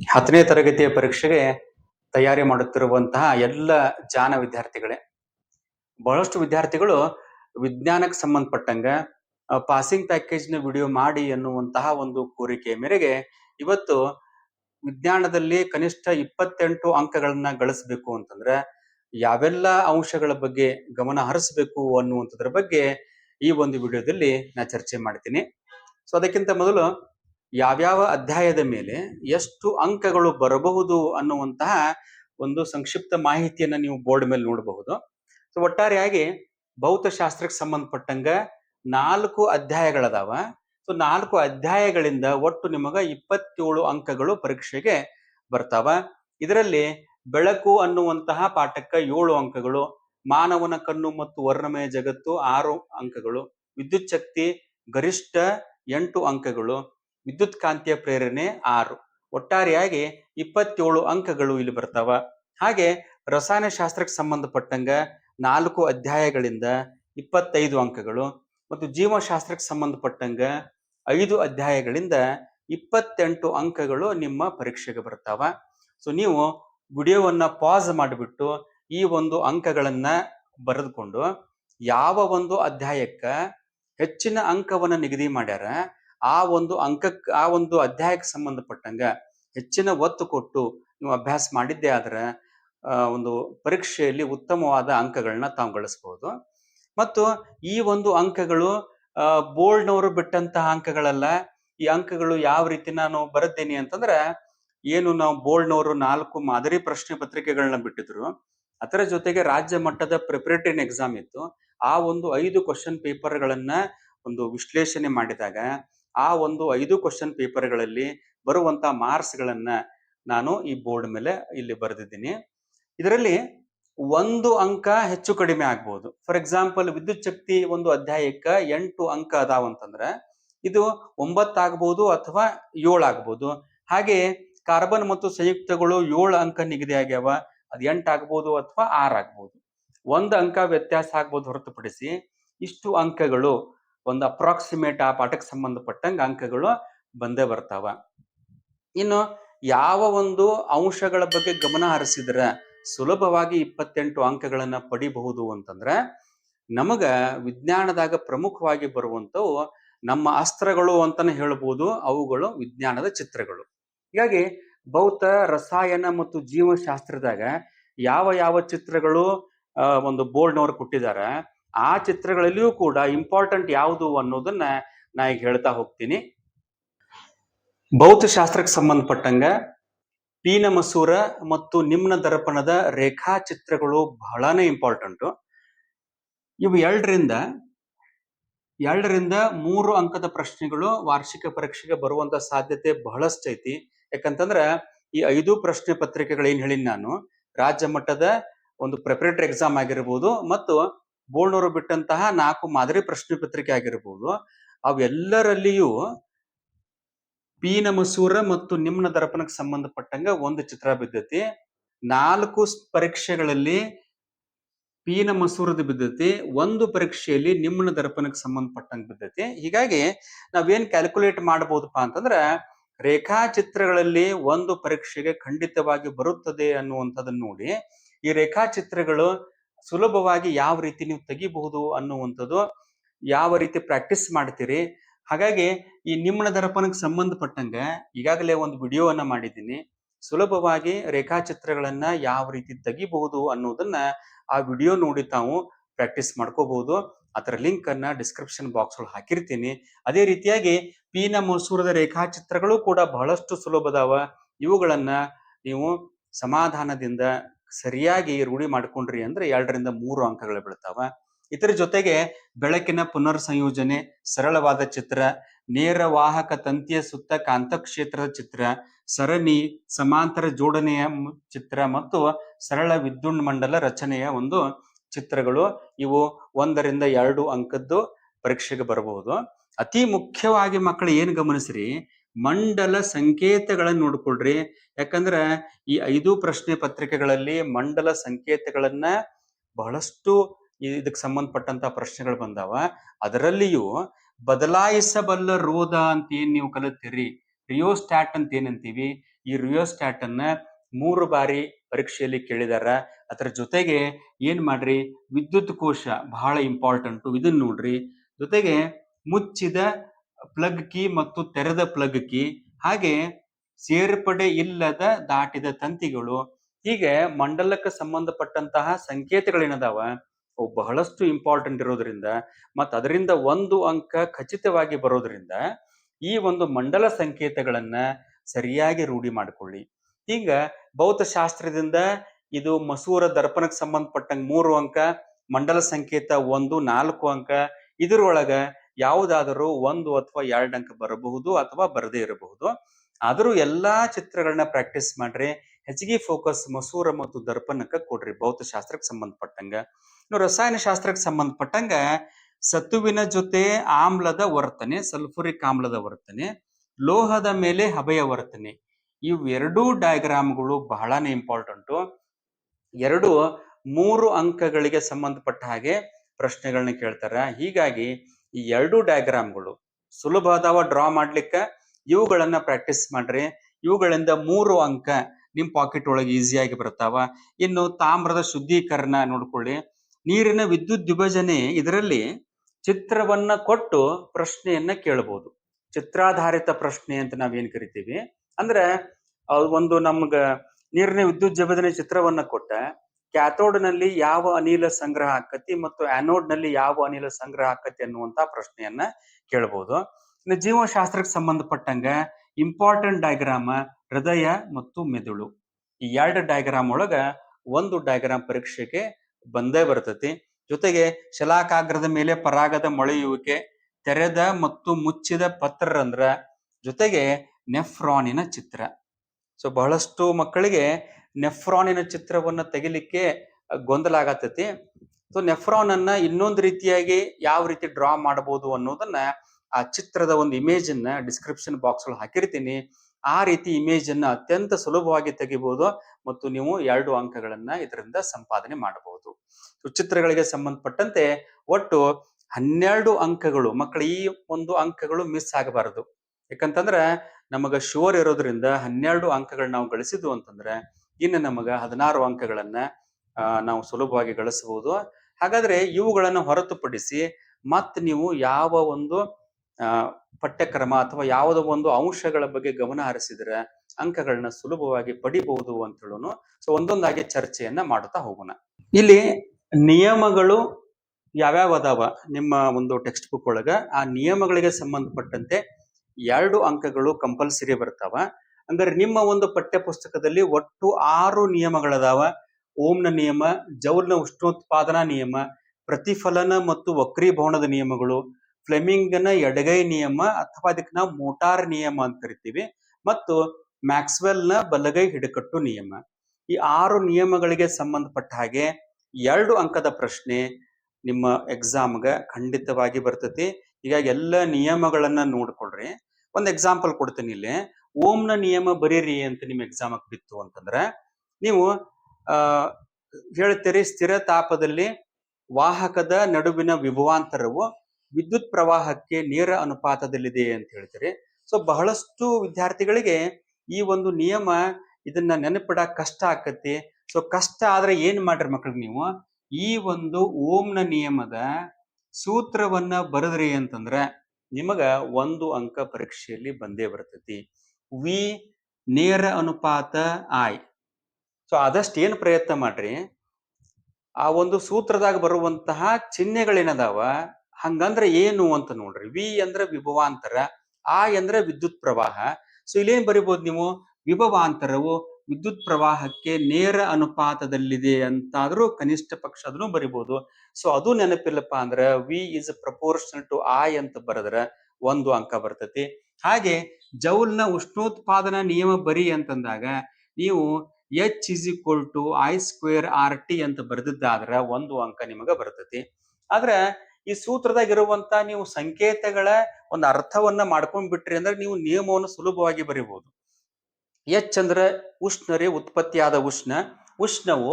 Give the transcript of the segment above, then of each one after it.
ಹತ್ತನೇ ತರಗತಿಯ ಪರೀಕ್ಷೆಗೆ ತಯಾರಿ ಮಾಡುತ್ತಿರುವಂತಹ ಎಲ್ಲ ಜಾನ ವಿದ್ಯಾರ್ಥಿಗಳೇ, ಬಹಳಷ್ಟು ವಿದ್ಯಾರ್ಥಿಗಳು ವಿಜ್ಞಾನಕ್ಕೆ ಸಂಬಂಧಪಟ್ಟಂಗ ಪಾಸಿಂಗ್ ಪ್ಯಾಕೇಜ್ನ ವಿಡಿಯೋ ಮಾಡಿ ಎನ್ನುವಂತಹ ಒಂದು ಕೋರಿಕೆಯ ಮೇರೆಗೆ ಇವತ್ತು ವಿಜ್ಞಾನದಲ್ಲಿ ಕನಿಷ್ಠ ಇಪ್ಪತ್ತೆಂಟು ಅಂಕಗಳನ್ನ ಗಳಿಸಬೇಕು ಅಂತಂದ್ರೆ, ಯಾವೆಲ್ಲ ಅಂಶಗಳ ಬಗ್ಗೆ ಗಮನ ಹರಿಸಬೇಕು ಅನ್ನುವಂಥದ್ರ ಬಗ್ಗೆ ಈ ಒಂದು ವಿಡಿಯೋದಲ್ಲಿ ನಾ ಚರ್ಚೆ ಮಾಡ್ತೀನಿ. ಸೊ ಅದಕ್ಕಿಂತ ಮೊದಲು ಯಾವ್ಯಾವ ಅಧ್ಯಾಯದ ಮೇಲೆ ಎಷ್ಟು ಅಂಕಗಳು ಬರಬಹುದು ಅನ್ನುವಂತಹ ಒಂದು ಸಂಕ್ಷಿಪ್ತ ಮಾಹಿತಿಯನ್ನು ನೀವು ಬೋರ್ಡ್ ಮೇಲೆ ನೋಡಬಹುದು. ಸೊ ಒಟ್ಟಾರೆಯಾಗಿ ಭೌತಶಾಸ್ತ್ರಕ್ಕೆ ಸಂಬಂಧಪಟ್ಟಂಗ ನಾಲ್ಕು ಅಧ್ಯಾಯಗಳದಾವ. ಸೊ ನಾಲ್ಕು ಅಧ್ಯಾಯಗಳಿಂದ ಒಟ್ಟು ನಿಮಗ ಇಪ್ಪತ್ತೇಳು ಅಂಕಗಳು ಪರೀಕ್ಷೆಗೆ ಬರ್ತಾವ. ಇದರಲ್ಲಿ ಬೆಳಕು ಅನ್ನುವಂತಹ ಪಾಠಕ್ಕೆ ಏಳು ಅಂಕಗಳು, ಮಾನವನ ಕಣ್ಣು ಮತ್ತು ವರ್ಣಮಯ ಜಗತ್ತು ಆರು ಅಂಕಗಳು, ವಿದ್ಯುತ್ ಶಕ್ತಿ ಗರಿಷ್ಠ ಎಂಟು ಅಂಕಗಳು ವಿದ್ಯುತ್ ಕಾಂತಿಯ ಪ್ರೇರಣೆ ಆರು. ಒಟ್ಟಾರೆಯಾಗಿ ಇಪ್ಪತ್ತೇಳು ಅಂಕಗಳು ಇಲ್ಲಿ ಬರ್ತಾವ. ಹಾಗೆ ರಸಾಯನಶಾಸ್ತ್ರಕ್ಕೆ ಸಂಬಂಧಪಟ್ಟಂಗ ನಾಲ್ಕು ಅಧ್ಯಾಯಗಳಿಂದ ಇಪ್ಪತ್ತೈದು ಅಂಕಗಳು ಮತ್ತು ಜೀವಶಾಸ್ತ್ರಕ್ಕೆ ಸಂಬಂಧಪಟ್ಟಂಗ ಐದು ಅಧ್ಯಾಯಗಳಿಂದ ಇಪ್ಪತ್ತೆಂಟು ಅಂಕಗಳು ನಿಮ್ಮ ಪರೀಕ್ಷೆಗೆ ಬರ್ತಾವ. ಸೊ ನೀವು ವಿಡಿಯೋವನ್ನು ಪಾಸ್ ಮಾಡಿಬಿಟ್ಟು ಈ ಒಂದು ಅಂಕಗಳನ್ನ ಬರೆದುಕೊಂಡು ಯಾವ ಒಂದು ಅಧ್ಯಾಯಕ್ಕ ಹೆಚ್ಚಿನ ಅಂಕವನ್ನು ನಿಗದಿ ಮಾಡ್ಯಾರ ಆ ಒಂದು ಅಂಕಕ್ಕೆ ಆ ಒಂದು ಅಧ್ಯಾಯಕ್ಕೆ ಸಂಬಂಧಪಟ್ಟಂಗ ಹೆಚ್ಚಿನ ಒತ್ತು ಕೊಟ್ಟು ನೀವು ಅಭ್ಯಾಸ ಮಾಡಿದ್ದೇ ಆದ್ರೆ ಒಂದು ಪರೀಕ್ಷೆಯಲ್ಲಿ ಉತ್ತಮವಾದ ಅಂಕಗಳನ್ನ ತಾವು ಗಳಿಸಬಹುದು ಮತ್ತು ಈ ಒಂದು ಅಂಕಗಳು ಬೋರ್ಡ್ನವರು ಬಿಟ್ಟಂತಹ ಅಂಕಗಳಲ್ಲ, ಈ ಅಂಕಗಳು ಯಾವ ರೀತಿ ನಾನು ಬರೆದ್ದೇನೆ ಅಂತಂದ್ರೆ, ಏನು ನಾವು ಬೋರ್ಡ್ನವರು ನಾಲ್ಕು ಮಾದರಿ ಪ್ರಶ್ನೆ ಪತ್ರಿಕೆಗಳನ್ನ ಬಿಟ್ಟಿದ್ರು, ಅದರ ಜೊತೆಗೆ ರಾಜ್ಯ ಮಟ್ಟದ ಪ್ರಿಪರೇಟರಿ ಎಕ್ಸಾಮ್ ಇತ್ತು. ಆ ಒಂದು ಐದು ಕ್ವಶನ್ ಪೇಪರ್ಗಳನ್ನ ಒಂದು ವಿಶ್ಲೇಷಣೆ ಮಾಡಿದಾಗ ಆ ಒಂದು ಐದು ಕ್ವಶನ್ ಪೇಪರ್ಗಳಲ್ಲಿ ಬರುವಂತ ಮಾರ್ಕ್ಸ್ ಗಳನ್ನ ನಾನು ಈ ಬೋರ್ಡ್ ಮೇಲೆ ಇಲ್ಲಿ ಬರೆದಿದ್ದೀನಿ. ಇದರಲ್ಲಿ ಒಂದು ಅಂಕ ಹೆಚ್ಚು ಕಡಿಮೆ ಆಗ್ಬೋದು. ಫಾರ್ ಎಕ್ಸಾಂಪಲ್ ವಿದ್ಯುತ್ ಶಕ್ತಿ ಒಂದು ಅಧ್ಯಾಯಕ್ಕ ಎಂಟು ಅಂಕ ಅದಾವ ಅಂತಂದ್ರೆ ಇದು ಒಂಬತ್ತಾಗಬಹುದು ಅಥವಾ ಏಳು ಆಗ್ಬೋದು. ಹಾಗೆ ಕಾರ್ಬನ್ ಮತ್ತು ಸಂಯುಕ್ತಗಳು ಏಳು ಅಂಕ ನಿಗದಿ ಆಗ್ಯಾವ, ಅದ್ ಎಂಟು ಆಗ್ಬೋದು ಅಥವಾ ಆರ್ ಒಂದು ಅಂಕ ವ್ಯತ್ಯಾಸ ಆಗ್ಬೋದು ಹೊರತುಪಡಿಸಿ ಇಷ್ಟು ಅಂಕಗಳು ಒಂದು ಅಪ್ರಾಕ್ಸಿಮೇಟ್ ಆ ಪಾಠಕ್ಕೆ ಸಂಬಂಧಪಟ್ಟಂಗೆ ಅಂಕಗಳು ಬಂದೇ ಬರ್ತಾವ. ಇನ್ನು ಯಾವ ಒಂದು ಅಂಶಗಳ ಬಗ್ಗೆ ಗಮನ ಹರಿಸಿದ್ರೆ ಸುಲಭವಾಗಿ ಇಪ್ಪತ್ತೆಂಟು ಅಂಕಗಳನ್ನ ಪಡಿಬಹುದು ಅಂತಂದ್ರೆ ನಮಗ ವಿಜ್ಞಾನದಾಗ ಪ್ರಮುಖವಾಗಿ ಬರುವಂಥವು ನಮ್ಮ ಅಸ್ತ್ರಗಳು ಅಂತಾನೆ ಹೇಳ್ಬೋದು, ಅವುಗಳು ವಿಜ್ಞಾನದ ಚಿತ್ರಗಳು. ಹೀಗಾಗಿ ಭೌತ, ರಸಾಯನ ಮತ್ತು ಜೀವಶಾಸ್ತ್ರದಾಗ ಯಾವ ಯಾವ ಚಿತ್ರಗಳು ಒಂದು ಬೋರ್ಡ್ನವ್ರು ಕೊಟ್ಟಿದ್ದಾರೆ ಆ ಚಿತ್ರಗಳಲ್ಲಿಯೂ ಕೂಡ ಇಂಪಾರ್ಟೆಂಟ್ ಯಾವುದು ಅನ್ನೋದನ್ನ ನಾ ಈಗ ಹೇಳ್ತಾ ಹೋಗ್ತೀನಿ. ಭೌತಶಾಸ್ತ್ರಕ್ಕೆ ಸಂಬಂಧಪಟ್ಟಂಗ ಪೀನ ಮಸೂರ ಮತ್ತು ನಿಮ್ನ ದರ್ಪಣದ ರೇಖಾಚಿತ್ರಗಳು ಬಹಳನೇ ಇಂಪಾರ್ಟೆಂಟ್ ಇವು ಎರಡರಿಂದ ಎರಡರಿಂದ ಮೂರು ಅಂಕದ ಪ್ರಶ್ನೆಗಳು ವಾರ್ಷಿಕ ಪರೀಕ್ಷೆಗೆ ಬರುವಂತ ಸಾಧ್ಯತೆ ಬಹಳಷ್ಟೈತಿ ಯಾಕಂತಂದ್ರ ಈ ಐದು ಪ್ರಶ್ನೆ ಪತ್ರಿಕೆಗಳು ಏನ್ ಹೇಳಿನಿ ನಾನು, ರಾಜ್ಯ ಮಟ್ಟದ ಒಂದು ಪ್ರಿಪರೇಟರಿ ಎಕ್ಸಾಮ್ ಆಗಿರ್ಬೋದು ಮತ್ತು ಬೋರ್ಡ್ನವರು ಬಿಟ್ಟಂತಹ ನಾಲ್ಕು ಮಾದರಿ ಪ್ರಶ್ನೆ ಪತ್ರಿಕೆ ಆಗಿರ್ಬೋದು, ಅವೆಲ್ಲರಲ್ಲಿಯೂ ಪೀನ ಮಸೂರ ಮತ್ತು ನಿಮ್ನ ದರ್ಪಣಕ್ಕೆ ಸಂಬಂಧಪಟ್ಟಂಗ ಒಂದು ಚಿತ್ರ ಬಿದ್ದೈತಿ. ನಾಲ್ಕು ಪರೀಕ್ಷೆಗಳಲ್ಲಿ ಪೀನ ಮಸೂರದ ಬಿದ್ದೈತಿ, ಒಂದು ಪರೀಕ್ಷೆಯಲ್ಲಿ ನಿಮ್ನ ದರ್ಪಣಕ್ಕೆ ಸಂಬಂಧಪಟ್ಟಂಗ ಬಿದ್ದೈತಿ. ಹೀಗಾಗಿ ನಾವೇನ್ ಕ್ಯಾಲ್ಕುಲೇಟ್ ಮಾಡಬಹುದಪ್ಪ ಅಂತಂದ್ರ, ರೇಖಾಚಿತ್ರಗಳಲ್ಲಿ ಒಂದು ಪರೀಕ್ಷೆಗೆ ಖಂಡಿತವಾಗಿ ಬರುತ್ತದೆ ಅನ್ನುವಂಥದ್ದನ್ನ ನೋಡಿ, ಈ ರೇಖಾಚಿತ್ರಗಳು ಸುಲಭವಾಗಿ ಯಾವ ರೀತಿ ನೀವು ತೆಗಿಬಹುದು ಅನ್ನುವಂಥದ್ದು ಯಾವ ರೀತಿ ಪ್ರಾಕ್ಟೀಸ್ ಮಾಡ್ತೀರಿ? ಹಾಗಾಗಿ ಈ ನಿಮ್ನ ದರ್ಪಣಕ್ಕೆ ಸಂಬಂಧಪಟ್ಟಂಗೆ ಈಗಾಗಲೇ ಒಂದು ವಿಡಿಯೋವನ್ನ ಮಾಡಿದ್ದೀನಿ. ಸುಲಭವಾಗಿ ರೇಖಾಚಿತ್ರಗಳನ್ನ ಯಾವ ರೀತಿ ತೆಗಿಬಹುದು ಅನ್ನೋದನ್ನ ಆ ವಿಡಿಯೋ ನೋಡಿ ತಾವು ಪ್ರಾಕ್ಟೀಸ್ ಮಾಡ್ಕೋಬಹುದು. ಅದರ ಲಿಂಕ್ ಅನ್ನ ಡಿಸ್ಕ್ರಿಪ್ಷನ್ ಬಾಕ್ಸ್ ಒಳಗೆ ಹಾಕಿರ್ತೀನಿ. ಅದೇ ರೀತಿಯಾಗಿ ಪೀನ ಮಸೂರದ ರೇಖಾಚಿತ್ರಗಳು ಕೂಡ ಬಹಳಷ್ಟು ಸುಲಭದವ. ಇವುಗಳನ್ನ ನೀವು ಸಮಾಧಾನದಿಂದ ಸರಿಯಾಗಿ ರೂಢಿ ಮಾಡ್ಕೊಂಡ್ರಿ ಅಂದ್ರೆ ಎರಡರಿಂದ ಮೂರು ಅಂಕಗಳು ಬೀಳ್ತಾವ. ಇದರ ಜೊತೆಗೆ ಬೆಳಕಿನ ಪುನರ್ ಸಂಯೋಜನೆ ಸರಳವಾದ ಚಿತ್ರ, ನೇರ ವಾಹಕ ತಂತಿಯ ಸುತ್ತ ಕಾಂತಕ್ಷೇತ್ರದ ಚಿತ್ರ, ಸರಣಿ, ಸಮಾಂತರ ಜೋಡಣೆಯ ಚಿತ್ರ ಮತ್ತು ಸರಳ ವಿದ್ಯುನ್ಮಂಡಲ ರಚನೆಯ ಒಂದು ಚಿತ್ರಗಳು. ಇವು ಒಂದರಿಂದ ಎರಡು ಅಂಕದ್ದು ಪರೀಕ್ಷೆಗೆ ಬರಬಹುದು ಅತಿ ಮುಖ್ಯವಾಗಿ ಮಕ್ಕಳು ಏನ್ ಗಮನಿಸ್ರಿ? ಮಂಡಲ ಸಂಕೇತಗಳನ್ನ ನೋಡ್ಕೊಳ್ರಿ. ಯಾಕಂದ್ರ ಈ ಐದು ಪ್ರಶ್ನೆ ಪತ್ರಿಕೆಗಳಲ್ಲಿ ಮಂಡಲ ಸಂಕೇತಗಳನ್ನ ಬಹಳಷ್ಟು ಇದಕ್ಕೆ ಸಂಬಂಧಪಟ್ಟಂತ ಪ್ರಶ್ನೆಗಳು ಬಂದಾವ. ಅದರಲ್ಲಿಯೂ ಬದಲಾಯಿಸಬಲ್ಲ ರೋಧ ಅಂತ ಏನ್ ನೀವು ಕಲಿತೀರಿ? ರಿಯೋಸ್ಟ್ಯಾಟ್ ಅಂತ ಏನಂತೀವಿ ಈ ರಿಯೋಸ್ಟ್ಯಾಟ್ ಅನ್ನ ಮೂರು ಬಾರಿ ಪರೀಕ್ಷೆಯಲ್ಲಿ ಕೇಳಿದಾರ. ಅದರ ಜೊತೆಗೆ ಏನ್ ಮಾಡ್ರಿ? ವಿದ್ಯುತ್ ಕೋಶ ಬಹಳ ಇಂಪಾರ್ಟೆಂಟು ಇದನ್ನ ನೋಡ್ರಿ. ಜೊತೆಗೆ ಮುಚ್ಚಿದ ಪ್ಲಗ್ ಕೀ ಮತ್ತು ತೆರೆದ ಪ್ಲಗ್ ಕೀ ಹಾಗೆ ಸೇರ್ಪಡೆ ಇಲ್ಲದ ದಾಟಿದ ತಂತಿಗಳು. ಹೀಗೆ ಮಂಡಲಕ್ಕೆ ಸಂಬಂಧಪಟ್ಟಂತಹ ಸಂಕೇತಗಳೇನದಾವ? ಬಹಳಷ್ಟು ಇಂಪಾರ್ಟೆಂಟ್ ಇರೋದ್ರಿಂದ ಮತ್ತು ಅದರಿಂದ ಒಂದು ಅಂಕ ಖಚಿತವಾಗಿ ಬರೋದ್ರಿಂದ ಈ ಒಂದು ಮಂಡಲ ಸಂಕೇತಗಳನ್ನ ಸರಿಯಾಗಿ ರೂಢಿ ಮಾಡಿಕೊಳ್ಳಿ. ಈಗ ಭೌತಶಾಸ್ತ್ರದಿಂದ ಇದು ಮಸೂರ ದರ್ಪಣಕ್ಕೆ ಸಂಬಂಧಪಟ್ಟಂಗೆ ಮೂರು ಅಂಕ, ಮಂಡಲ ಸಂಕೇತ ಒಂದು ನಾಲ್ಕು ಅಂಕ, ಇದರೊಳಗ ಯಾವುದಾದರೂ ಒಂದು ಅಥವಾ ಎರಡು ಅಂಕ ಬರಬಹುದು ಅಥವಾ ಬರದೇ ಇರಬಹುದು. ಆದರೂ ಎಲ್ಲಾ ಚಿತ್ರಗಳನ್ನ ಪ್ರಾಕ್ಟೀಸ್ ಮಾಡ್ರಿ ಹೆಚ್ಚಿಗೆ ಫೋಕಸ್ ಮಸೂರ ಮತ್ತು ದರ್ಪಣಕ್ಕೆ ಕೊಡ್ರಿ, ಭೌತಶಾಸ್ತ್ರಕ್ಕೆ ಸಂಬಂಧಪಟ್ಟಂಗ. ಇನ್ನು ರಸಾಯನ ಶಾಸ್ತ್ರಕ್ಕೆ ಸಂಬಂಧಪಟ್ಟಂಗ ಸತ್ತುವಿನ ಜೊತೆ ಆಮ್ಲದ ವರ್ತನೆ, ಸಲ್ಫುರಿಕ್ ಆಮ್ಲದ ವರ್ತನೆ, ಲೋಹದ ಮೇಲೆ ಹಬೆಯ ವರ್ತನೆ ಇವೆರಡೂ ಡಯಾಗ್ರಾಮ್ಗಳು ಬಹಳನೇ ಇಂಪಾರ್ಟೆಂಟು ಎರಡು ಮೂರು ಅಂಕಗಳಿಗೆ ಸಂಬಂಧಪಟ್ಟ ಹಾಗೆ ಪ್ರಶ್ನೆಗಳನ್ನ ಕೇಳ್ತಾರ. ಹೀಗಾಗಿ ಈ ಎರಡು ಡಯಾಗ್ರಾಮ್ಗಳು ಸುಲಭ ಅದಾವ ಡ್ರಾ ಮಾಡ್ಲಿಕ್ಕೆ. ಇವುಗಳನ್ನ ಪ್ರಾಕ್ಟೀಸ್ ಮಾಡ್ರಿ. ಇವುಗಳಿಂದ ಮೂರು ಅಂಕ ನಿಮ್ ಪಾಕೆಟ್ ಒಳಗೆ ಈಸಿಯಾಗಿ ಬರ್ತಾವ. ಇನ್ನು ತಾಮ್ರದ ಶುದ್ಧೀಕರಣ ನೋಡ್ಕೊಳ್ಳಿ. ನೀರಿನ ವಿದ್ಯುತ್ ವಿಭಜನೆ ಇದರಲ್ಲಿ ಚಿತ್ರವನ್ನ ಕೊಟ್ಟು ಪ್ರಶ್ನೆಯನ್ನ ಕೇಳಬಹುದು ಚಿತ್ರಾಧಾರಿತ ಪ್ರಶ್ನೆ ಅಂತ ನಾವೇನ್ ಕರಿತೀವಿ? ಅಂದ್ರೆ ಒಂದು ನಮ್ಗ ನೀರಿನ ವಿದ್ಯುತ್ ವಿಭಜನೆ ಚಿತ್ರವನ್ನ ಕೊಟ್ಟ ಕ್ಯಾಥೋಡ್ನಲ್ಲಿ ಯಾವ ಅನಿಲ ಸಂಗ್ರಹ ಆಕತಿ ಮತ್ತು ಆನೋಡ್ನಲ್ಲಿ ಯಾವ ಅನಿಲ ಸಂಗ್ರಹ ಆಕತಿ ಅನ್ನುವಂತ ಪ್ರಶ್ನೆಯನ್ನ ಕೇಳಬಹುದು ಇನ್ನು ಜೀವಶಾಸ್ತ್ರಕ್ಕೆ ಸಂಬಂಧಪಟ್ಟಂಗ ಇಂಪಾರ್ಟೆಂಟ್ ಡಯಾಗ್ರಾಮ್ ಹೃದಯ ಮತ್ತು ಮೆದುಳು. ಈ ಎರಡು ಡಯಾಗ್ರಾಮ್ ಒಳಗ ಒಂದು ಡಯಾಗ್ರಾಮ್ ಪರೀಕ್ಷೆಗೆ ಬಂದೇ ಬರ್ತತಿ. ಜೊತೆಗೆ ಶಲಾಕಾಗ್ರದ ಮೇಲೆ ಪರಾಗದ ಮೊಳೆಯುವಿಕೆ, ತೆರೆದ ಮತ್ತು ಮುಚ್ಚಿದ ಪತ್ರರಂಧ್ರ, ಜೊತೆಗೆ ನೆಫ್ರಾನಿನ ಚಿತ್ರ. ಸೊ ಬಹಳಷ್ಟು ಮಕ್ಕಳಿಗೆ ನೆಫ್ರಾನಿನ ಚಿತ್ರವನ್ನು ತೆಗಿಲಿಕ್ಕೆ ಗೊಂದಲ ಆಗತೈತಿ ಸೊ ನೆಫ್ರಾನ್ ಅನ್ನ ಇನ್ನೊಂದು ರೀತಿಯಾಗಿ ಯಾವ ರೀತಿ ಡ್ರಾ ಮಾಡಬಹುದು ಅನ್ನೋದನ್ನ ಆ ಚಿತ್ರದ ಒಂದು ಇಮೇಜ್ ಅನ್ನ ಡಿಸ್ಕ್ರಿಪ್ಷನ್ ಬಾಕ್ಸ್ ಒಳಗೆ ಹಾಕಿರ್ತೀನಿ. ಆ ರೀತಿ ಇಮೇಜ್ ಅನ್ನ ಅತ್ಯಂತ ಸುಲಭವಾಗಿ ತೆಗಿಬಹುದು ಮತ್ತು ನೀವು ಎರಡು ಅಂಕಗಳನ್ನ ಇದರಿಂದ ಸಂಪಾದನೆ ಮಾಡಬಹುದು. ಚಿತ್ರಗಳಿಗೆ ಸಂಬಂಧಪಟ್ಟಂತೆ ಒಟ್ಟು ಹನ್ನೆರಡು ಅಂಕಗಳು ಮಕ್ಕಳ ಈ ಒಂದು ಅಂಕಗಳು ಮಿಸ್ ಆಗಬಾರದು. ಯಾಕಂತಂದ್ರೆ, ನಮಗ ಶೋರ್ ಇರೋದ್ರಿಂದ ಹನ್ನೆರಡು ಅಂಕಗಳನ್ನ ನಾವು ಗಳಿಸಿದ್ವು ಅಂತಂದ್ರೆ ಇನ್ನು ನಮಗ ಹದಿನಾರು ಅಂಕಗಳನ್ನ ನಾವು ಸುಲಭವಾಗಿ ಗಳಿಸಬಹುದು. ಹಾಗಾದ್ರೆ ಇವುಗಳನ್ನು ಹೊರತುಪಡಿಸಿ ಮತ್ ನೀವು ಯಾವ ಒಂದು ಪಠ್ಯಕ್ರಮ ಅಥವಾ ಯಾವುದೋ ಒಂದು ಅಂಶಗಳ ಬಗ್ಗೆ ಗಮನ ಹರಿಸಿದ್ರೆ ಅಂಕಗಳನ್ನ ಸುಲಭವಾಗಿ ಪಡಿಬಹುದು ಅಂತ ಹೇಳೋನು ಸೊ ಒಂದೊಂದಾಗಿ ಚರ್ಚೆಯನ್ನ ಮಾಡುತ್ತಾ ಹೋಗೋಣ. ಇಲ್ಲಿ ನಿಯಮಗಳು ಯಾವ್ಯಾವ ಅದಾವ ನಿಮ್ಮ ಒಂದು ಟೆಕ್ಸ್ಟ್ ಬುಕ್ ಒಳಗ? ಆ ನಿಯಮಗಳಿಗೆ ಸಂಬಂಧಪಟ್ಟಂತೆ ಎರಡು ಅಂಕಗಳು ಕಂಪಲ್ಸರಿ ಬರ್ತಾವ. ಅಂದ್ರೆ ನಿಮ್ಮ ಒಂದು ಪಠ್ಯ ಪುಸ್ತಕದಲ್ಲಿ ಒಟ್ಟು ಆರು ನಿಯಮಗಳದಾವ. ಓಂನ ನಿಯಮ, ಜೌಲ್ನ ಉಷ್ಣೋತ್ಪಾದನಾ ನಿಯಮ, ಪ್ರತಿಫಲನ ಮತ್ತು ವಕ್ರೀಭವನದ ನಿಯಮಗಳು, ಫ್ಲೆಮಿಂಗ್ನ ಎಡಗೈ ನಿಯಮ ಅಥವಾ ಅದಕ್ಕೆ ನಾವು ಮೋಟಾರ್ ನಿಯಮ ಅಂತ ಕರಿತೀವಿ ಮತ್ತು ಮ್ಯಾಕ್ಸ್ವೆಲ್ನ ಬಲಗೈ ಹಿಡಕಟ್ಟು ನಿಯಮ. ಈ ಆರು ನಿಯಮಗಳಿಗೆ ಸಂಬಂಧಪಟ್ಟ ಹಾಗೆ ಎರಡು ಅಂಕದ ಪ್ರಶ್ನೆ ನಿಮ್ಮ ಎಕ್ಸಾಮ್ಗೆ ಖಂಡಿತವಾಗಿ ಬರ್ತತಿ. ಹೀಗಾಗಿ ಎಲ್ಲ ನಿಯಮಗಳನ್ನ ನೋಡ್ಕೊಳ್ರಿ. ಒಂದು ಎಕ್ಸಾಂಪಲ್ ಕೊಡ್ತೀನಿ ಇಲ್ಲಿ. ಓಂನ ನಿಯಮ ಬರೀರಿ ಅಂತ ನಿಮ್ಮ ಎಕ್ಸಾಮ್ ಬಿತ್ತು ಅಂತಂದ್ರೆ, ನೀವು, ಆ, ಹೇಳ್ತೀರಿ ಸ್ಥಿರ ತಾಪದಲ್ಲಿ ವಾಹಕದ ನಡುವಿನ ವಿಭವಾಂತರವು ವಿದ್ಯುತ್ ಪ್ರವಾಹಕ್ಕೆ ನೇರ ಅನುಪಾತದಲ್ಲಿದೆ ಅಂತ ಹೇಳ್ತೀರಿ. ಸೊ ಬಹಳಷ್ಟು ವಿದ್ಯಾರ್ಥಿಗಳಿಗೆ ಈ ಒಂದು ನಿಯಮ ಇದನ್ನ ನೆನಪಿಡಕ್ ಕಷ್ಟ ಆಕತಿ. ಸೊ ಕಷ್ಟ ಆದ್ರೆ ಏನ್ ಮಾಡ್ರಿ ಮಕ್ಳಿಗೆ ನೀವು? ಈ ಒಂದು ಓಂನ ನಿಯಮದ ಸೂತ್ರವನ್ನ ಬರೆದ್ರಿ ಅಂತಂದ್ರ, ನಿಮಗ ಒಂದು ಅಂಕ ಪರೀಕ್ಷೆಯಲ್ಲಿ ಬಂದೇ ಬರ್ತೈತಿ. ವಿ ನೇರ ಅನುಪಾತ ಐ ಸೊ ಆದಷ್ಟು ಏನು ಪ್ರಯತ್ನ ಮಾಡ್ರಿ. ಆ ಒಂದು ಸೂತ್ರದಾಗ ಬರುವಂತಹ ಚಿಹ್ನೆಗಳೇನದಾವ? ಹಂಗಂದ್ರೆ ಏನು ಅಂತ ನೋಡ್ರಿ. ವಿ ಅಂದ್ರೆ ವಿಭವಾಂತರ ಆ ಅಂದ್ರೆ ವಿದ್ಯುತ್ ಪ್ರವಾಹ. ಸೊ ಇಲ್ಲೇನ್ ಬರಿಬಹುದು ನೀವು? ವಿಭವಾಂತರವು ವಿದ್ಯುತ್ ಪ್ರವಾಹಕ್ಕೆ ನೇರ ಅನುಪಾತದಲ್ಲಿದೆ ಅಂತಾದ್ರೂ ಕನಿಷ್ಠ ಪಕ್ಷ ಅದನ್ನು ಬರಿಬಹುದು ಸೊ ಅದು ನೆನಪಿಲ್ಲಪ್ಪ ಅಂದ್ರೆ V is proportional to I ಅಂತ ಬರೆದ್ರೆ ಒಂದು ಅಂಕ ಬರ್ತತಿ. ಹಾಗೆ ಜೌಲ್ನ ಉಷ್ಣೋತ್ಪಾದನಾ ನಿಯಮ ಬರಿ ಅಂತಂದಾಗ ನೀವು H is equal to I square R T ಅಂತ ಬರೆದಿದ್ದಾದ್ರೆ ಒಂದು ಅಂಕ ನಿಮಗೆ ಬರ್ತತಿ ಆದ್ರೆ ಈ ಸೂತ್ರದಾಗ ಇರುವಂತ ನೀವು ಸಂಕೇತಗಳ ಒಂದು ಅರ್ಥವನ್ನ ಮಾಡ್ಕೊಂಡ್ ಬಿಟ್ರಿ ಅಂದ್ರೆ ನೀವು ನಿಯಮವನ್ನು ಸುಲಭವಾಗಿ ಬರಿಬಹುದು ಎಚ್ ಅಂದ್ರೆ ಉಷ್ಣರೇ ಉತ್ಪತ್ತಿಯಾದ ಉಷ್ಣ. ಉಷ್ಣವು